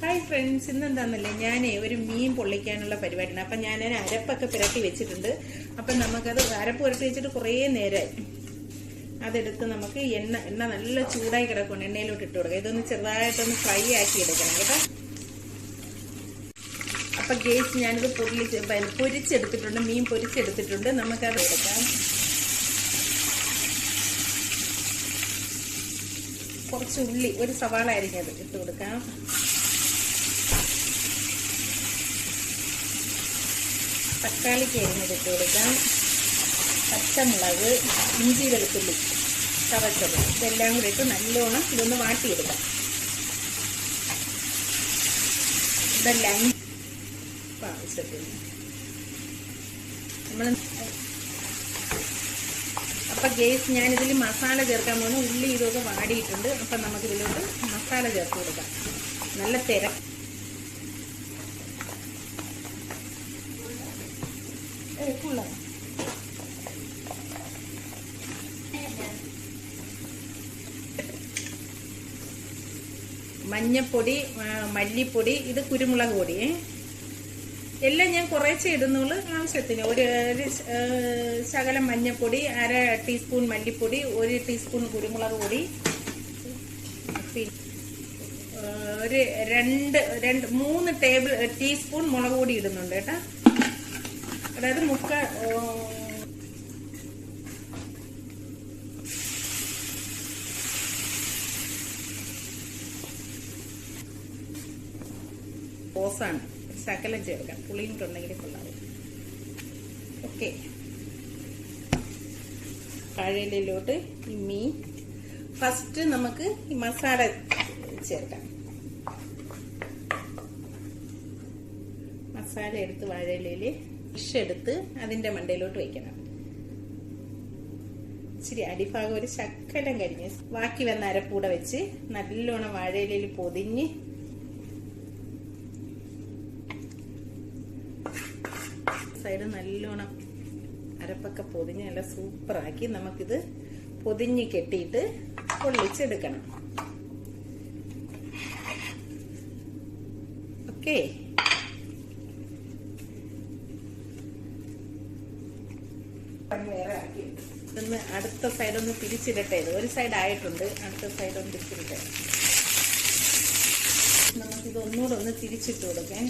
Hi friends ഇന്ന് എന്താണെന്നല്ലേ ഞാനേ ഒരു മീൻ പൊള്ളിക്കാനുള്ള പരിപാടിയാണ്. അപ്പം ഞാൻ അരപ്പൊക്കെ പുരട്ടി വെച്ചിട്ടുണ്ട്. അപ്പം നമുക്കത് അരപ്പ് പുരട്ടി വെച്ചിട്ട് കുറേ നേരമായി അതെടുത്ത് നമുക്ക് എണ്ണ എണ്ണ നല്ല ചൂടായി കിടക്കണം എണ്ണയിലോട്ട് ഇട്ട് കൊടുക്കുക ഇതൊന്ന് ചെറുതായിട്ടൊന്ന് ഫ്രൈ ആക്കി എടുക്കണം കേട്ടോ. അപ്പൊ ഗേസ് ഞാനിത് പൊള്ളിച്ച് പൊരിച്ചെടുത്തിട്ടുണ്ട്. മീൻ പൊരിച്ചെടുത്തിട്ടുണ്ട്. നമുക്കത് എടുക്കാം. കുറച്ച് ഉള്ളി ഒരു സവാള അരിഞ്ഞത് ഇട്ട് കൊടുക്കാം. തക്കാളിക്ക് അരിഞ്ഞെടുത്ത് കൊടുക്കാം. പച്ചമുളക് ഇഞ്ചി വെളുത്തുള്ളി ചതച്ചത് ഇതെല്ലാം കൂടി ഇട്ട് നല്ലോണം ഇതൊന്ന് വാട്ടിയെടുക്കാം. ഇതെല്ലാം ആവശ്യത്തിന്. നമ്മൾ അപ്പം ഗേസ് ഞാനിതിൽ മസാല ചേർക്കാൻ പോകുന്നു. ഉള്ളി ഇതൊക്കെ വാടിയിട്ടുണ്ട്. അപ്പം നമുക്കിതിലോട്ട് മസാല ചേർത്ത് കൊടുക്കാം. നല്ല തിര മഞ്ഞപ്പൊടി മല്ലിപ്പൊടി ഇത് കുരുമുളക് പൊടി എല്ലാം ഞാൻ കുറേശ്ശേ ഇടുന്നുള്ളൂ ആവശ്യത്തിന്. ഒരു ശകലം മഞ്ഞപ്പൊടി അര ടീസ്പൂൺ മല്ലിപ്പൊടി ഒരു ടീസ്പൂൺ കുരുമുളക് പൊടി ഒരു രണ്ട് രണ്ട് മൂന്ന് ടേബിൾ ടീസ്പൂൺ മുളക് പൊടി ഇടുന്നുണ്ട് കേട്ടാ. അതായത് മുക്ക ഏ, റോസാണ്. ശകലം ചേർക്കാം പുളിയിട്ടുണ്ടെങ്കിൽ കൊള്ളാം. ഓക്കെ. വാഴയിലോട്ട് ഈ മീൻ. ഫസ്റ്റ് നമുക്ക് ഈ മസാല ചേർക്കാം. മസാല എടുത്ത് വാഴയിലയിൽ ഫിഷ് എടുത്ത് അതിന്റെ മണ്ടയിലോട്ട് വയ്ക്കണം. ഇച്ചിരി അടിഭാഗം ഒരു ശക്കലം കരിഞ്ഞ് ബാക്കി വന്ന അരപ്പൂടെ വെച്ച് നല്ലോണം വാഴയിലയിൽ പൊതിഞ്ഞ് സൈഡ് നല്ലോണം അരപ്പൊക്കെ പൊതിഞ്ഞ് നല്ല സൂപ്പറാക്കി നമുക്കിത് പൊതിഞ്ഞ് കെട്ടിയിട്ട് പൊള്ളിച്ചെടുക്കണം. ഓക്കെ ഇതൊന്ന് അടുത്ത സൈഡ് ഒന്ന് ഇത്. ഒരു സൈഡ് ആയിട്ടുണ്ട് അടുത്ത സൈഡ് ഒന്ന് തിരിച്ചിടട്ടെ നമുക്കിത് ഒന്നുകൂടെ ഒന്ന് തിരിച്ചിട്ട് കൊടുക്കേ.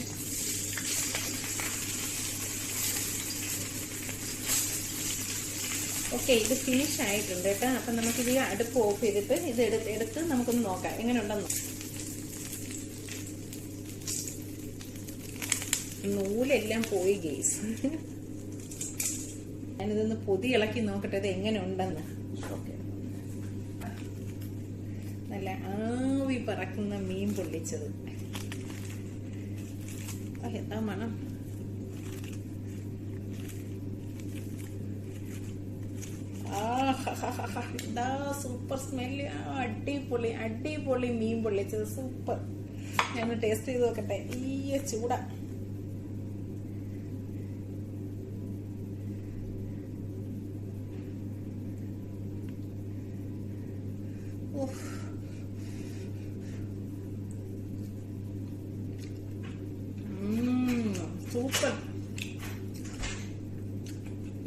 ഓക്കെ ഇത് ഫിനിഷ് ആയിട്ടുണ്ട് കേട്ടോ. അപ്പം നമുക്ക് ഇത് അടുപ്പ് ഓഫ് ചെയ്തിട്ട് ഇത് എടുത്ത് എടുത്ത് നമുക്കൊന്ന് നോക്കാം. എങ്ങനെ ഉണ്ടെന്ന് നൂലെല്ലാം പോയി ഗേസ് ഞാനിതൊന്ന് പൊതി ഇളക്കി നോക്കട്ടെ ഇത് എങ്ങനെ ഉണ്ടെന്ന് ഓക്കെ. നല്ല ആവി പറക്കുന്ന മീൻ പൊള്ളിച്ചത്. എന്താ മണം? എന്താ സൂപ്പർ സ്മെല്ല് അടിപൊളി അടിപൊളി മീൻ പൊള്ളിച്ചത്. സൂപ്പർ ഞാൻ ടേസ്റ്റ് ചെയ്ത് നോക്കട്ടെ. ഈ ചൂട. സൂപ്പർ.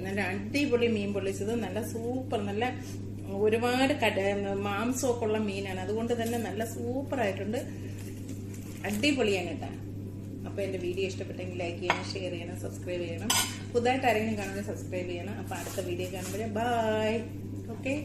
നല്ല അടിപൊളി മീൻ പൊള്ളിച്ചത്. നല്ല സൂപ്പർ നല്ല ഒരുപാട് കട മാംസമൊക്കെ ഉള്ള മീനാണ്. അതുകൊണ്ട് തന്നെ നല്ല സൂപ്പർ ആയിട്ടുണ്ട്. അടിപൊളിയാണ് കേട്ടോ. അപ്പൊ എന്റെ വീഡിയോ ഇഷ്ടപ്പെട്ടെങ്കിൽ ലൈക്ക് ചെയ്യണം ഷെയർ ചെയ്യണം സബ്സ്ക്രൈബ് ചെയ്യണം. പുതുതായിട്ട് ആരെങ്കിലും കാണുമ്പോൾ സബ്സ്ക്രൈബ് ചെയ്യണം. അപ്പൊ അടുത്ത വീഡിയോ കാണുമ്പോൾ ബായ് ഓക്കെ